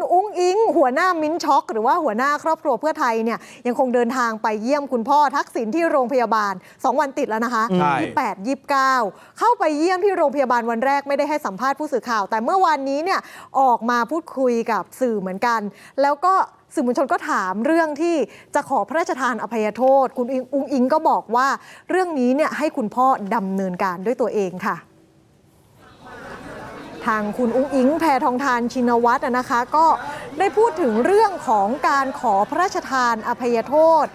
คุณอุ้งอิง หัวหน้ามิ้นท์ช็อก หรือว่าหัวหน้าครอบครัวเพื่อไทยเนี่ยยังคงเดินทางไปเยี่ยมคุณพ่อทักษิณที่โรงพยาบาล 2 วันติดแล้วนะคะใช่ 28 29 เข้าไปเยี่ยมที่โรงพยาบาลวันแรกไม่ได้ให้สัมภาษณ์ผู้สื่อข่าว แต่เมื่อวานนี้เนี่ยออกมาพูดคุยกับสื่อเหมือนกัน แล้วก็สื่อมวลชนก็ถามเรื่องที่จะขอพระราชทานอภัยโทษ คุณอิงอุ้งอิงก็บอกว่า เรื่องนี้เนี่ยให้คุณพ่อดำเนินการด้วยตัวเองค่ะ ทางคุณอุ้งอิงแพทองทานชินวัตรนะคะ ก็ได้พูดถึงเรื่องของการขอพระราชทานอภัยโทษ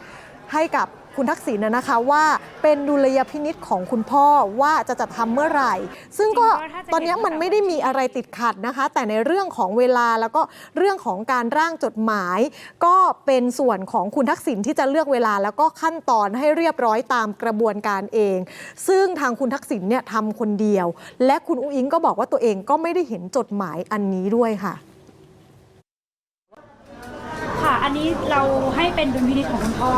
ให้กับ คุณทักษิณนะนะคะว่าเป็นดุลยพินิษของคุณพ่อว่าจะจัดทำเมื่อไหร่ ซึ่งก็ตอนนี้มันไม่ได้มีอะไรติดขัดนะคะ แต่ในเรื่องของเวลาแล้วก็เรื่องของการร่างจดหมาย ก็เป็นส่วนของคุณทักษิณที่จะเลือกเวลาแล้วก็ขั้นตอนให้เรียบร้อยตามกระบวนการเอง ซึ่งทางคุณทักษิณเนี่ยทำคนเดียว และคุณอุ้งอิงก็บอกว่าตัวเองก็ไม่ได้เห็นจดหมายอันนี้ด้วยค่ะค่ะ อันนี้เราให้เป็นดุลพินิจของคุณพ่อ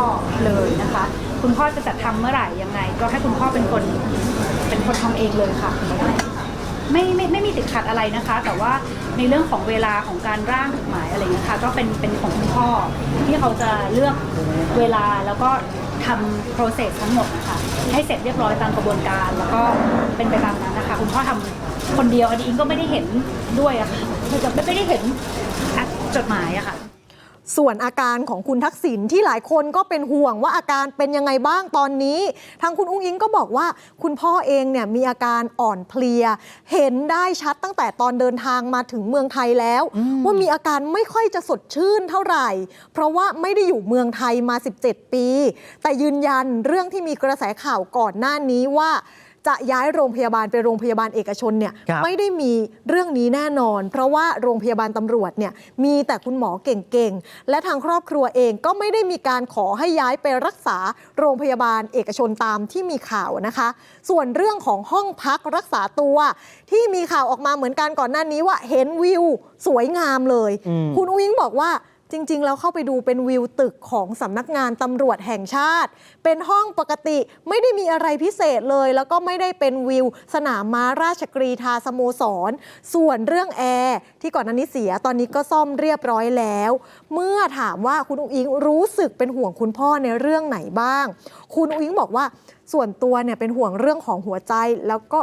เลยนะคะ คุณพ่อจะจัดทำเมื่อไหร่ยังไง ก็ให้คุณพ่อเป็นคนเป็นคนทำเองเลยค่ะ ไม่ไม่ไม่มีติดขัดอะไรนะคะ แต่ว่าในเรื่องของเวลาของการร่างจดหมายอะไรอย่างเงี้ยค่ะ ก็เป็นเป็นของคุณพ่อที่เขาจะเลือกเวลาแล้วก็ทำ process ทั้งหมดนะคะให้เสร็จเรียบร้อยตามกระบวนการ แล้วก็เป็นไปตามนั้นนะคะ คุณพ่อทำคนเดียวอันนี้อิงก็ไม่ได้เห็นด้วยอะค่ะคือจะไม่ได้เห็นจดหมายอะค่ะ ส่วนอาการของคุณทักษิณที่หลายคนก็เป็นห่วงว่าอาการเป็นยังไงบ้างตอนนี้ ทางคุณอุ้งอิงก็บอกว่า คุณพ่อเองเนี่ยมีอาการอ่อนเพลีย เห็นได้ชัดตั้งแต่ตอนเดินทางมาถึงเมืองไทยแล้ว ว่ามีอาการไม่ค่อยจะสดชื่นเท่าไหร่ เพราะว่าไม่ได้อยู่เมืองไทยมา 17 ปี แต่ยืนยันเรื่องที่มีกระแสข่าวก่อนหน้านี้ว่า จะย้ายโรงพยาบาลไปโรงพยาบาลเอกชนเนี่ยครับ ไม่ได้มีเรื่องนี้แน่นอน เพราะว่าโรงพยาบาลตำรวจเนี่ยมีแต่คุณหมอเก่งๆ และทางครอบครัวเองก็ไม่ได้มีการขอให้ย้ายไปรักษาโรงพยาบาลเอกชนตามที่มีข่าวนะคะ ส่วนเรื่องของห้องพักรักษาตัว ที่มีข่าวออกมาเหมือนกันก่อนหน้านี้ว่าเห็นวิวสวยงามเลย อืม คุณอุ้งอิงบอกว่า จริง ๆ แล้วเข้าไปดูเป็นวิวตึกของสำนักงานตำรวจแห่งชาติ เป็นห้องปกติไม่ได้มีอะไรพิเศษเลย แล้วก็ไม่ได้เป็นวิว สนามม้าราชกรีธาสโมสร ส่วนเรื่องแอร์ที่ก่อนหน้านี้เสียตอนนี้ก็ซ่อมเรียบร้อยแล้ว เมื่อถามว่าคุณอุ้งอิงรู้สึกเป็นห่วงคุณพ่อในเรื่องไหนบ้าง คุณอุ้งอิงบอกว่าส่วนตัวเนี่ยเป็นห่วงเรื่องของหัวใจแล้วก็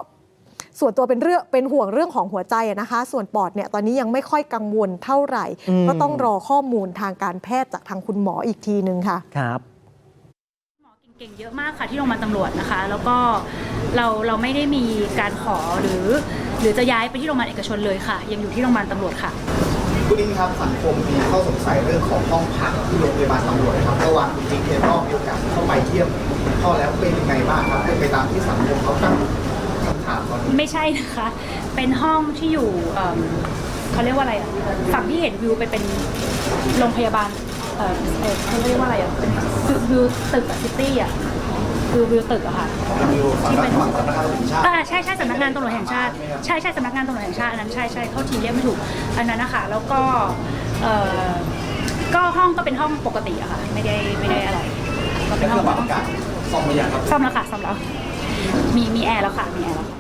ส่วนตัวเป็นเรื่องเป็นห่วงเรื่องของหัวใจอะนะคะ ส่วนปอดเนี่ยตอนนี้ยังไม่ค่อยกังวลเท่าไหร่อืมก็ต้องรอข้อมูลทางการแพทย์จากทางคุณหมออีกทีนึงค่ะครับหมอเก่งๆเยอะมากค่ะที่โรงพยาบาลตำรวจนะคะ แล้วก็เราเราไม่ได้มีการขอหรือ หรือจะย้ายไปที่โรงพยาบาลเอกชนเลยค่ะ ยังอยู่ที่โรงพยาบาลตำรวจค่ะคุณอิงครับสังคมมีข้อสงสัยเรื่องของห้องพักที่โรงพยาบาลตำรวจครับระหว่างคุณจิ๊กเองก็มีโอกาสเข้าไปเยี่ยมพ่อแล้วเป็นยังไงบ้างครับเป็นไปตามที่สังคมเขาตั้ง คำถามตอนนี้ไม่ใช่นะคะ เป็นห้องที่อยู่เอิ่มเขาเรียกว่าอะไรอะฝั่งที่เห็นวิวไปเป็นโรงพยาบาลเอ่อเอ่อเขาเรียกว่าอะไรอะเป็นวิววิวตึกอะซิตี้อะวิววิวตึกอะค่ะมีฝั่งรัฐบาลสำนักงานตำรวจแห่งชาติอ่าใช่ใช่สำนักงานตำรวจแห่งชาติใช่ใช่สำนักงานตำรวจแห่งชาติอันนั้นใช่ใช่เข้าทีเรียกไม่ถูกอันนั้นนะคะแล้วก็เอ่อก็ห้องก็เป็นห้องปกติอะค่ะไม่ได้ไม่ได้อะไรก็เป็นและห้เคองรื่องปรับอากาศซ่อมหรือยังครับซ่อมแล้วค่ะซ่อมแล้ว มีมีแอร์แล้วค่ะมีแอร์แล้วค่ะ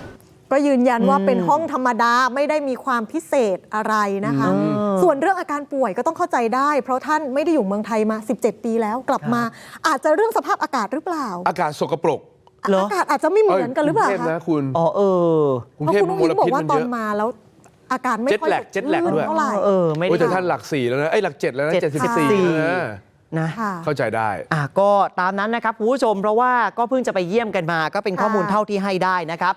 ก็ยืนยันว่าอืมเป็นห้องธรรมดาไม่ได้มีความพิเศษอะไรนะคะ อืม ส่วนเรื่องอาการป่วยก็ต้องเข้าใจได้ เพราะท่านไม่ได้อยู่เมืองไทยมา 17 ปีแล้วกลับมา อาจจะเรื่องสภาพอากาศหรือเปล่า อากาศสกปรกเหรออากาศอาจจะไม่เหมือนกันหรือเปล่ากงทพคะนะคุณอ๋อเออ กรุงเพราะเทพคุณมอุ้งลอิงบอกพิษว่ามันตอเยนอะ มาแล้ว อาการไม่เจ็ตค่อยแลกเจ็ตแลกด้วย เท่าไหร่ เออ ไม่ได้โอ้ยแต่ท่านหลักสี่แล้วนะเอ้ยหลักเจ็ดแล้วนะเจ็เจ็ดดสิสิบบสี่สี่ แล้วนะ นะค่ะเข้าใจได้อะก็ตามนั้นนะครับคุณผู้ชมเพราะว่าก็เพิ่งจะไปเยี่ยมกันมาก็เป็นข้อมูลค่ะเท่าที่ให้ได้นะครับ